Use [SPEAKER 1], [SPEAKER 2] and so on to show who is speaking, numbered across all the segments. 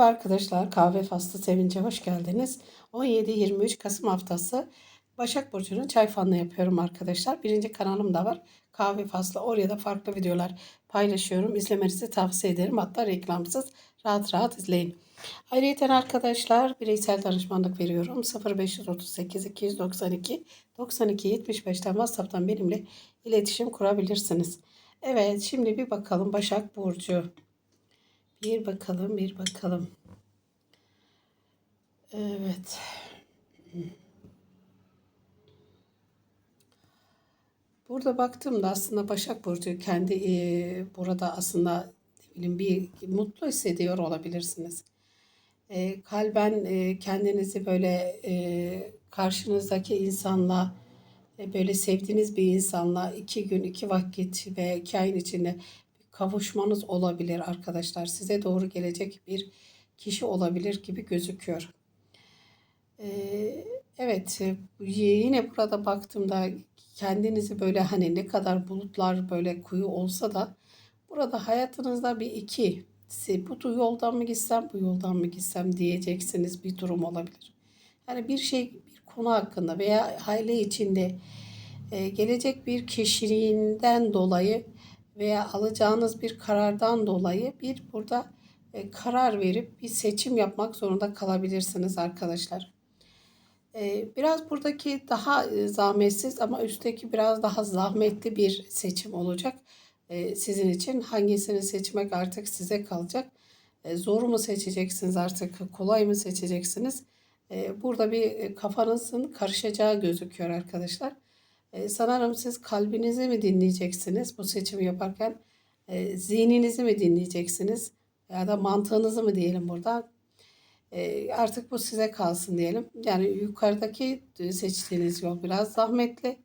[SPEAKER 1] Merhaba arkadaşlar, Kahve Faslı Sevinç'e hoş geldiniz. 17-23 Kasım haftası Başak Burcu'nun çay fanını yapıyorum arkadaşlar. Birinci kanalım da var. Kahve Faslı. Oraya da farklı videolar paylaşıyorum. İzlemenizi tavsiye ederim. Hatta reklamsız rahat rahat izleyin. Ayrıca arkadaşlar bireysel danışmanlık veriyorum. 0538 292 92 75'ten WhatsApp'tan benimle iletişim kurabilirsiniz. Evet şimdi bir bakalım Başak Burcu. Bir bakalım, bir bakalım. Evet. Burada baktığımda aslında Başak Burcu kendi e, burada aslında bileyim bir mutlu hissediyor olabilirsiniz. E, kalben e, kendinizi böyle e, karşınızdaki insanla e, böyle sevdiğiniz bir insanla iki gün, iki vakit ve iki ayın içinde kavuşmanız olabilir arkadaşlar. Size doğru gelecek bir kişi olabilir gibi gözüküyor. Ee, evet yine burada baktığımda kendinizi böyle hani ne kadar bulutlar böyle kuyu olsa da burada hayatınızda bir iki bu yoldan mı gitsem bu yoldan mı gitsem diyeceksiniz bir durum olabilir. Yani bir şey bir konu hakkında veya aile içinde e, gelecek bir kişiliğinden dolayı veya alacağınız bir karardan dolayı bir burada e, karar verip bir seçim yapmak zorunda kalabilirsiniz arkadaşlar. E, biraz buradaki daha e, zahmetsiz ama üstteki biraz daha zahmetli bir seçim olacak. Sizin için hangisini seçmek artık size kalacak. Zor mu seçeceksiniz artık kolay mı seçeceksiniz? Burada bir kafanızın karışacağı gözüküyor arkadaşlar. E, sanırım siz kalbinizi mi dinleyeceksiniz bu seçimi yaparken? E, zihninizi mi dinleyeceksiniz? Ya da mantığınızı mı diyelim burada? E, artık bu size kalsın diyelim. Yani yukarıdaki seçtiğiniz yol biraz zahmetli.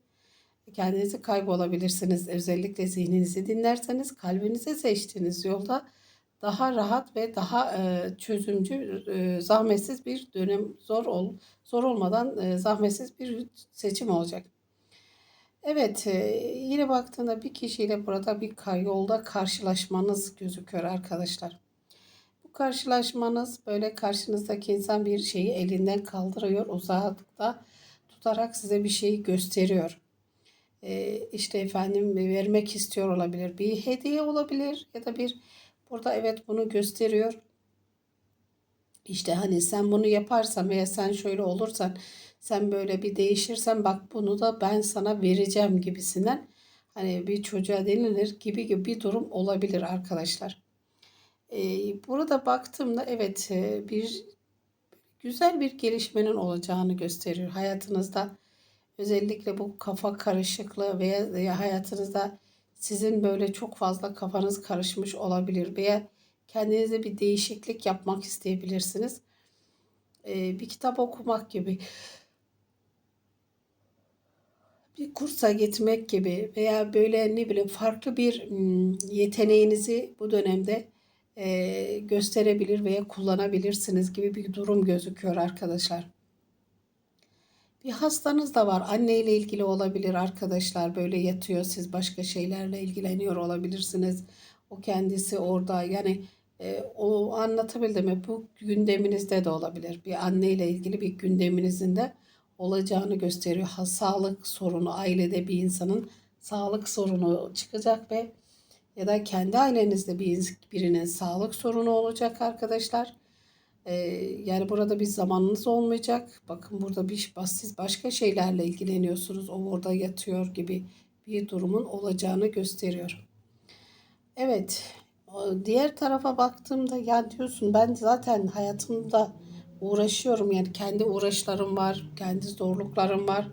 [SPEAKER 1] Kendinizi kaybolabilirsiniz. Özellikle zihninizi dinlerseniz kalbinize seçtiğiniz yolda daha rahat ve daha e, çözümcü, e, zahmetsiz bir dönem zor ol zor olmadan e, zahmetsiz bir seçim olacak. Evet, yine baktığında bir kişiyle burada bir yolda karşılaşmanız gözüküyor arkadaşlar. Bu karşılaşmanız böyle karşınızdaki insan bir şeyi elinden kaldırıyor, uzakta tutarak size bir şeyi gösteriyor. İşte efendim vermek istiyor olabilir, bir hediye olabilir ya da bir burada evet bunu gösteriyor. İşte hani sen bunu yaparsan veya sen şöyle olursan sen böyle bir değişirsen bak bunu da ben sana vereceğim gibisinden hani bir çocuğa denilir gibi gibi bir durum olabilir arkadaşlar. Ee, burada baktığımda evet e, bir güzel bir gelişmenin olacağını gösteriyor hayatınızda. Özellikle bu kafa karışıklığı veya, hayatınızda sizin böyle çok fazla kafanız karışmış olabilir veya kendinize bir değişiklik yapmak isteyebilirsiniz. Ee, bir kitap okumak gibi bir kursa gitmek gibi veya böyle ne bileyim farklı bir yeteneğinizi bu dönemde gösterebilir veya kullanabilirsiniz gibi bir durum gözüküyor arkadaşlar. Bir hastanız da var. Anne ile ilgili olabilir arkadaşlar. Böyle yatıyor. Siz başka şeylerle ilgileniyor olabilirsiniz. O kendisi orada. Yani e, o anlatabildim mi? Bu gündeminizde de olabilir. Bir anne ile ilgili bir gündeminizin de olacağını gösteriyor. Ha, sağlık sorunu ailede bir insanın sağlık sorunu çıkacak ve ya da kendi ailenizde bir birinin sağlık sorunu olacak arkadaşlar. Ee, yani burada bir zamanınız olmayacak. Bakın burada bir siz başka şeylerle ilgileniyorsunuz. O orada yatıyor gibi bir durumun olacağını gösteriyor. Evet. Diğer tarafa baktığımda ya diyorsun ben zaten hayatımda uğraşıyorum. Yani kendi uğraşlarım var, kendi zorluklarım var.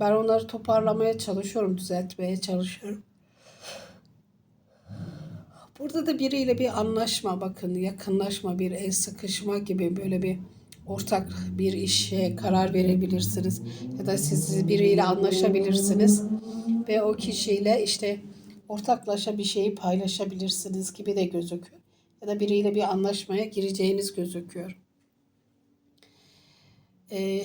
[SPEAKER 1] Ben onları toparlamaya çalışıyorum, düzeltmeye çalışıyorum. Burada da biriyle bir anlaşma bakın, yakınlaşma, bir el sıkışma gibi böyle bir ortak bir işe karar verebilirsiniz. Ya da siz biriyle anlaşabilirsiniz ve o kişiyle işte ortaklaşa bir şeyi paylaşabilirsiniz gibi de gözüküyor. Ya da biriyle bir anlaşmaya gireceğiniz gözüküyor. Ee,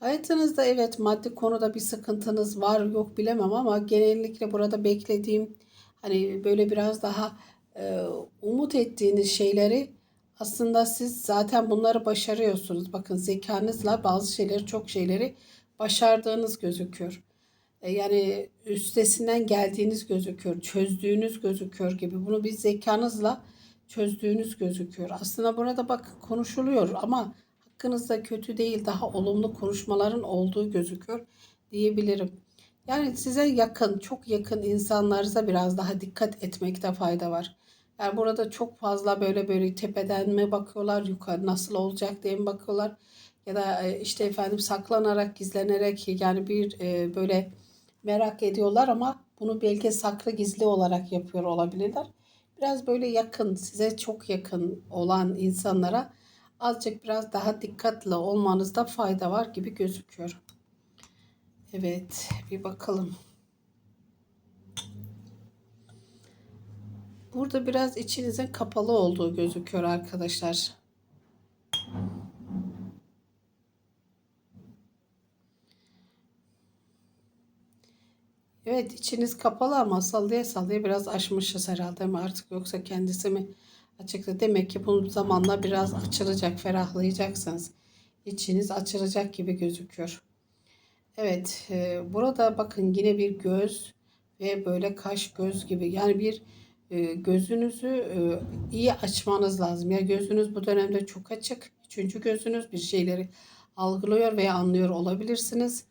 [SPEAKER 1] hayatınızda evet maddi konuda bir sıkıntınız var yok bilemem ama genellikle burada beklediğim hani böyle biraz daha e, umut ettiğiniz şeyleri Aslında siz zaten bunları başarıyorsunuz. Bakın zekanızla bazı şeyleri, çok şeyleri başardığınız gözüküyor. E, Yani üstesinden geldiğiniz gözüküyor, çözdüğünüz gözüküyor gibi. Bunu bir zekanızla çözdüğünüz gözüküyor. Aslında burada bakın konuşuluyor ama hakkınızda kötü değil, daha olumlu konuşmaların olduğu gözüküyor diyebilirim. Yani size yakın, çok yakın insanlarınıza biraz daha dikkat etmekte fayda var. Yani burada çok fazla böyle böyle tepeden mi bakıyorlar, yukarı nasıl olacak diye mi bakıyorlar? Ya da e, işte efendim saklanarak, gizlenerek yani bir e, böyle merak ediyorlar ama bunu belki saklı gizli olarak yapıyor olabilirler. Biraz böyle yakın, size çok yakın olan insanlara azıcık biraz daha dikkatli olmanızda fayda var gibi gözüküyor. Evet, bir bakalım. Burada biraz içinizin kapalı olduğu gözüküyor arkadaşlar. Evet içiniz kapalı ama sallaya sallaya biraz aşmışız herhalde mi artık yoksa kendisi mi açıkta demek ki bu zamanla biraz açılacak ferahlayacaksınız. İçiniz açılacak gibi gözüküyor. Evet e, burada bakın yine bir göz ve böyle kaş göz gibi yani bir e, gözünüzü e, iyi açmanız lazım. Ya gözünüz bu dönemde çok açık. Üçüncü gözünüz bir şeyleri algılıyor veya anlıyor olabilirsiniz.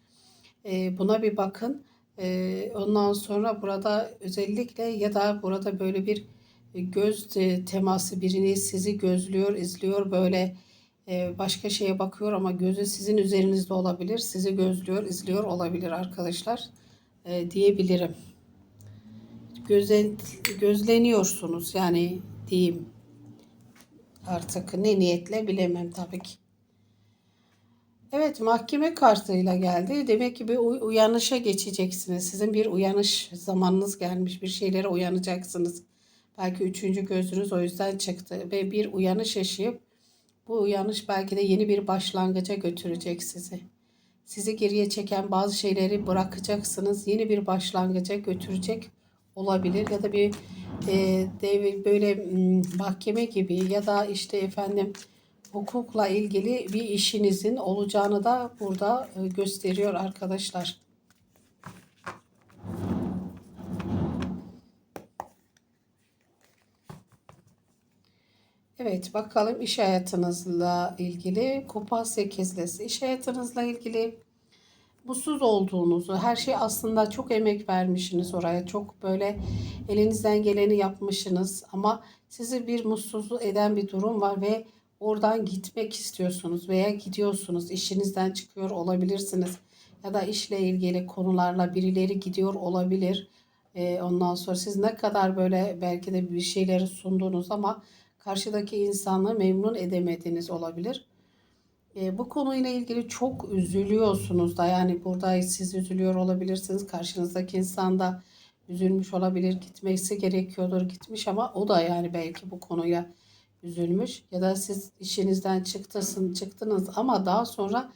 [SPEAKER 1] E, buna bir bakın. E, ondan sonra burada özellikle ya da burada böyle bir göz te- teması birini sizi gözlüyor, izliyor böyle e, başka şeye bakıyor ama gözü sizin üzerinizde olabilir. Sizi gözlüyor, izliyor olabilir arkadaşlar e, diyebilirim göze, gözleniyorsunuz yani diyeyim artık ne niyetle bilemem tabii ki. Evet mahkeme kartıyla geldi. Demek ki bir uy- uyanışa geçeceksiniz. Sizin bir uyanış zamanınız gelmiş. Bir şeylere uyanacaksınız. Belki üçüncü gözünüz o yüzden çıktı. Ve bir uyanış yaşayıp bu uyanış belki de yeni bir başlangıca götürecek sizi. Sizi geriye çeken bazı şeyleri bırakacaksınız. Yeni bir başlangıca götürecek olabilir. Ya da bir e, dev- böyle m, mahkeme gibi ya da işte efendim hukukla ilgili bir işinizin olacağını da burada e, gösteriyor arkadaşlar. Evet bakalım iş hayatınızla ilgili kupa sekizlisi. İş hayatınızla ilgili mutsuz olduğunuzu, her şey aslında çok emek vermişsiniz oraya. Çok böyle elinizden geleni yapmışsınız ama sizi bir mutsuz eden bir durum var ve oradan gitmek istiyorsunuz veya gidiyorsunuz. İşinizden çıkıyor olabilirsiniz. Ya da işle ilgili konularla birileri gidiyor olabilir. Ondan sonra siz ne kadar böyle belki de bir şeyleri sundunuz ama karşıdaki insanı memnun edemediğiniz olabilir. E, bu konuyla ilgili çok üzülüyorsunuz da yani burada siz üzülüyor olabilirsiniz. Karşınızdaki insan da üzülmüş olabilir. Gitmesi gerekiyordur gitmiş ama o da yani belki bu konuya üzülmüş. Ya da siz işinizden çıktırsın, çıktınız ama daha sonra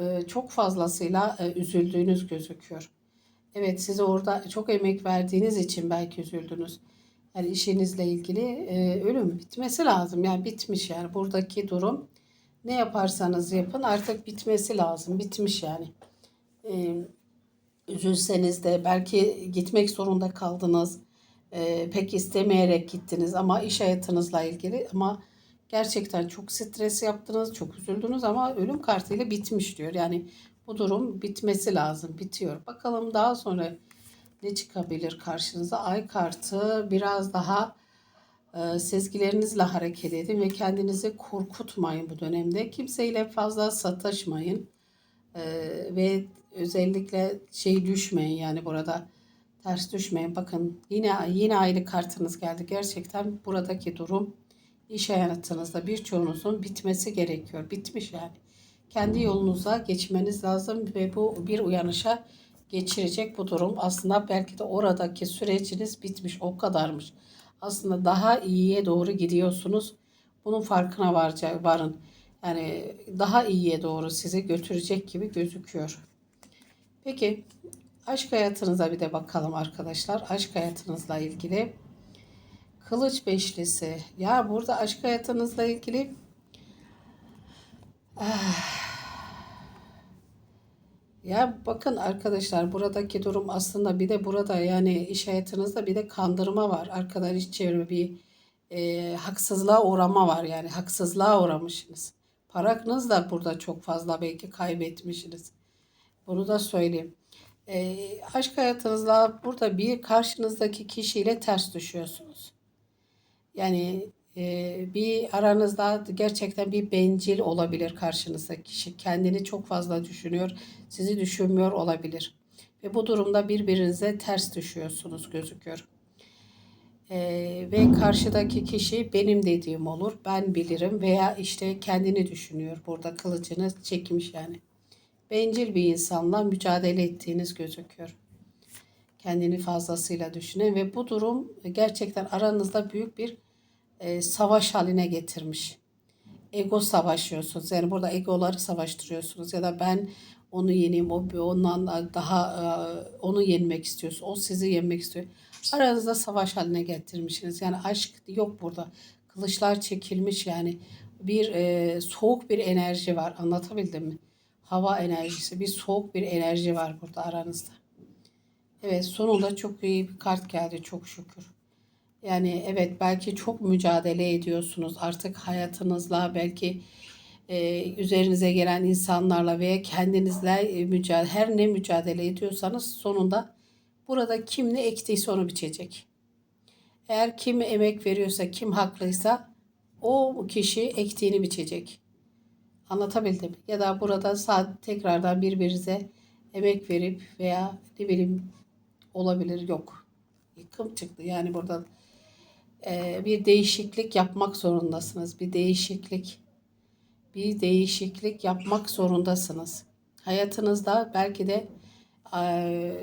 [SPEAKER 1] e, çok fazlasıyla e, üzüldüğünüz gözüküyor. Evet size orada çok emek verdiğiniz için belki üzüldünüz. Yani işinizle ilgili e, ölüm bitmesi lazım. Yani bitmiş yani buradaki durum ne yaparsanız yapın artık bitmesi lazım. Bitmiş yani. Ee, üzülseniz de belki gitmek zorunda kaldınız. Ee, pek istemeyerek gittiniz ama iş hayatınızla ilgili ama gerçekten çok stres yaptınız, çok üzüldünüz ama ölüm kartıyla bitmiş diyor. Yani bu durum bitmesi lazım, bitiyor. Bakalım daha sonra ne çıkabilir karşınıza? Ay kartı biraz daha e, sezgilerinizle hareket edin ve kendinizi korkutmayın bu dönemde. Kimseyle fazla sataşmayın E, ve özellikle şey düşmeyin yani burada ters düşmeyin. Bakın yine yine ayrı kartınız geldi. Gerçekten buradaki durum iş hayatınızda birçoğunuzun bitmesi gerekiyor. Bitmiş yani. Kendi yolunuza geçmeniz lazım ve bu bir uyanışa geçirecek bu durum. Aslında belki de oradaki süreciniz bitmiş o kadarmış. Aslında daha iyiye doğru gidiyorsunuz. Bunun farkına varacak, varın. Yani daha iyiye doğru sizi götürecek gibi gözüküyor. Peki aşk hayatınıza bir de bakalım arkadaşlar. Aşk hayatınızla ilgili Kılıç beşlisi. Ya burada aşk hayatınızla ilgili Ya bakın arkadaşlar buradaki durum aslında bir de burada yani iş hayatınızda bir de kandırma var. Arkadaş iç çevre bir e, haksızlığa uğrama var yani haksızlığa uğramışsınız. Paranız da burada çok fazla belki kaybetmişsiniz. Bunu da söyleyeyim. E, aşk hayatınızda burada bir karşınızdaki kişiyle ters düşüyorsunuz. Yani bir aranızda gerçekten bir bencil olabilir karşınızdaki kişi. Kendini çok fazla düşünüyor, sizi düşünmüyor olabilir. Ve bu durumda birbirinize ters düşüyorsunuz gözüküyor. E, ve karşıdaki kişi benim dediğim olur, ben bilirim veya işte kendini düşünüyor. Burada kılıcını çekmiş yani. Bencil bir insanla mücadele ettiğiniz gözüküyor kendini fazlasıyla düşünen ve bu durum gerçekten aranızda büyük bir e, savaş haline getirmiş. Ego savaşıyorsunuz. Yani burada egoları savaştırıyorsunuz ya da ben onu yeneyim, o ondan daha e, onu yenmek istiyorsun. O sizi yenmek istiyor. Aranızda savaş haline getirmişsiniz. Yani aşk yok burada. Kılıçlar çekilmiş yani bir e, soğuk bir enerji var. Anlatabildim mi? Hava enerjisi, bir soğuk bir enerji var burada aranızda. Evet sonunda çok iyi bir kart geldi çok şükür. Yani evet belki çok mücadele ediyorsunuz artık hayatınızla belki e, üzerinize gelen insanlarla veya kendinizle e, mücadele her ne mücadele ediyorsanız sonunda burada kim ne ektiyse onu biçecek. Eğer kim emek veriyorsa kim haklıysa o kişi ektiğini biçecek. Anlatabildim. Ya da burada sadece tekrardan birbirinize emek verip veya ne bileyim olabilir yok. Yıkım çıktı. Yani burada bir değişiklik yapmak zorundasınız. Bir değişiklik bir değişiklik yapmak zorundasınız. Hayatınızda belki de e,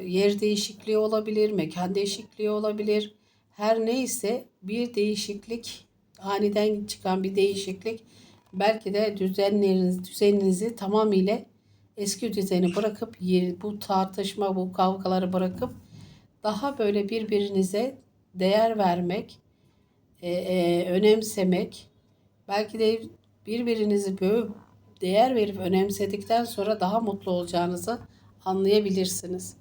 [SPEAKER 1] yer değişikliği olabilir, mekan değişikliği olabilir. Her neyse bir değişiklik, aniden çıkan bir değişiklik belki de düzenleriniz, düzeninizi tamamıyla eski düzeni bırakıp bu tartışma, bu kavgaları bırakıp daha böyle birbirinize değer vermek, e, e, önemsemek, belki de birbirinizi böyle değer verip önemsedikten sonra daha mutlu olacağınızı anlayabilirsiniz.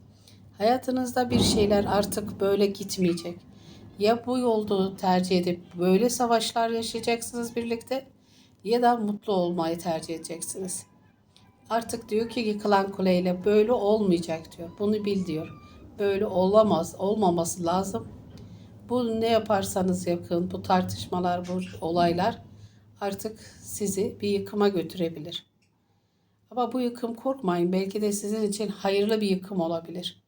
[SPEAKER 1] Hayatınızda bir şeyler artık böyle gitmeyecek. Ya bu yolda tercih edip böyle savaşlar yaşayacaksınız birlikte ya da mutlu olmayı tercih edeceksiniz. Artık diyor ki yıkılan kuleyle böyle olmayacak diyor. Bunu bil diyor. Böyle olamaz, olmaması lazım. Bu ne yaparsanız yakın, bu tartışmalar, bu olaylar artık sizi bir yıkıma götürebilir. Ama bu yıkım korkmayın. Belki de sizin için hayırlı bir yıkım olabilir.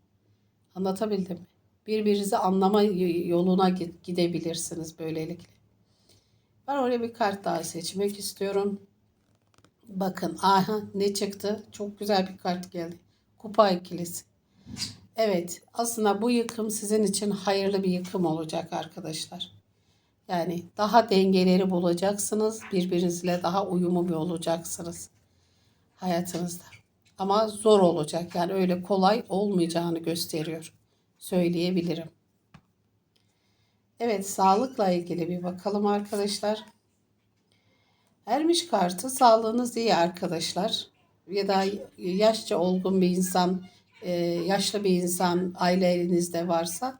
[SPEAKER 1] Anlatabildim mi? Birbirinizi anlama yoluna gidebilirsiniz böylelikle. Ben oraya bir kart daha seçmek istiyorum. Bakın aha ne çıktı? Çok güzel bir kart geldi. Kupa ikilisi. Evet, aslında bu yıkım sizin için hayırlı bir yıkım olacak arkadaşlar. Yani daha dengeleri bulacaksınız, birbirinizle daha uyumlu bir olacaksınız hayatınızda. Ama zor olacak. Yani öyle kolay olmayacağını gösteriyor. Söyleyebilirim. Evet, sağlıkla ilgili bir bakalım arkadaşlar. Ermiş kartı sağlığınız iyi arkadaşlar. Ya da yaşça olgun bir insan e, yaşlı bir insan ailenizde varsa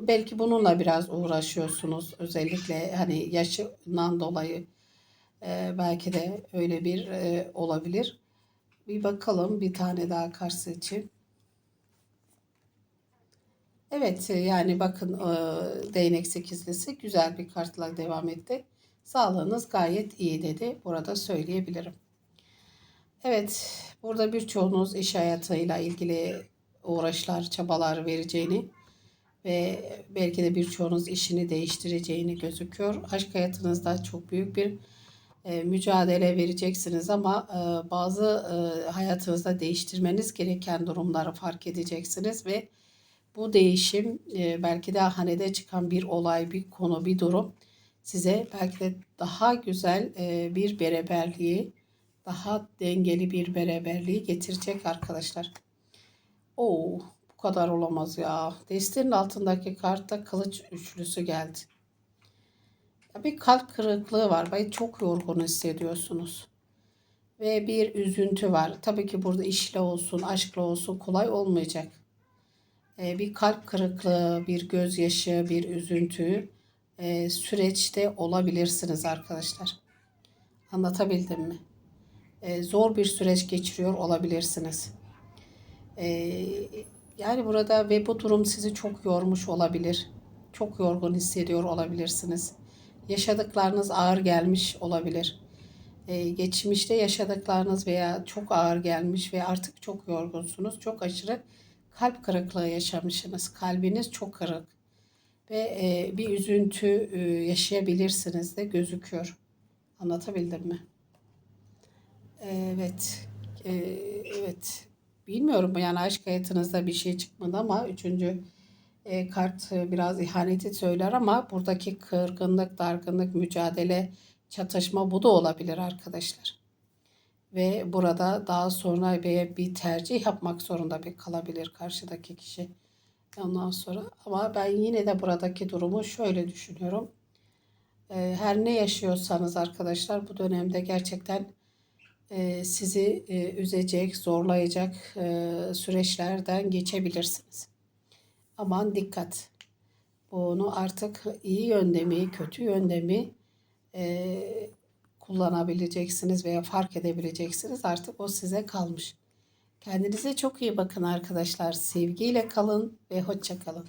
[SPEAKER 1] belki bununla biraz uğraşıyorsunuz. Özellikle hani yaşından dolayı e, belki de öyle bir e, olabilir. Bir bakalım bir tane daha karşı için. Evet yani bakın e, değnek sekizlisi güzel bir kartla devam etti. Sağlığınız gayet iyi dedi. Burada söyleyebilirim. Evet, burada birçoğunuz iş hayatıyla ilgili uğraşlar, çabalar vereceğini ve belki de birçoğunuz işini değiştireceğini gözüküyor. Aşk hayatınızda çok büyük bir e, mücadele vereceksiniz ama e, bazı e, hayatınızda değiştirmeniz gereken durumları fark edeceksiniz ve bu değişim belki de hanede çıkan bir olay, bir konu, bir durum size belki de daha güzel bir beraberliği daha dengeli bir beraberliği getirecek arkadaşlar. Oo, bu kadar olamaz ya. Destenin altındaki kartta kılıç üçlüsü geldi. Bir kalp kırıklığı var ve çok yorgun hissediyorsunuz. Ve bir üzüntü var. Tabii ki burada işle olsun, aşkla olsun kolay olmayacak. Ee, bir kalp kırıklığı, bir gözyaşı, bir üzüntü e, süreçte olabilirsiniz arkadaşlar. Anlatabildim mi? Ee, zor bir süreç geçiriyor olabilirsiniz. Ee, yani burada ve bu durum sizi çok yormuş olabilir. Çok yorgun hissediyor olabilirsiniz. Yaşadıklarınız ağır gelmiş olabilir. Ee, geçmişte yaşadıklarınız veya çok ağır gelmiş ve artık çok yorgunsunuz. Çok aşırı kalp kırıklığı yaşamışsınız. Kalbiniz çok kırık ve e, bir üzüntü e, yaşayabilirsiniz de gözüküyor. Anlatabildim mi? Evet. Ee, evet. Bilmiyorum yani aşk hayatınızda bir şey çıkmadı ama üçüncü e, kart biraz ihaneti söyler ama buradaki kırgınlık, dargınlık, mücadele, çatışma bu da olabilir arkadaşlar. Ve burada daha sonra bir, tercih yapmak zorunda bir kalabilir karşıdaki kişi. Ondan sonra ama ben yine de buradaki durumu şöyle düşünüyorum. E, her ne yaşıyorsanız arkadaşlar bu dönemde gerçekten sizi e, üzecek, zorlayacak e, süreçlerden geçebilirsiniz. Aman dikkat. Bunu artık iyi yönde mi, kötü yönde mi e, kullanabileceksiniz veya fark edebileceksiniz. Artık o size kalmış. Kendinize çok iyi bakın arkadaşlar. Sevgiyle kalın ve hoşça kalın.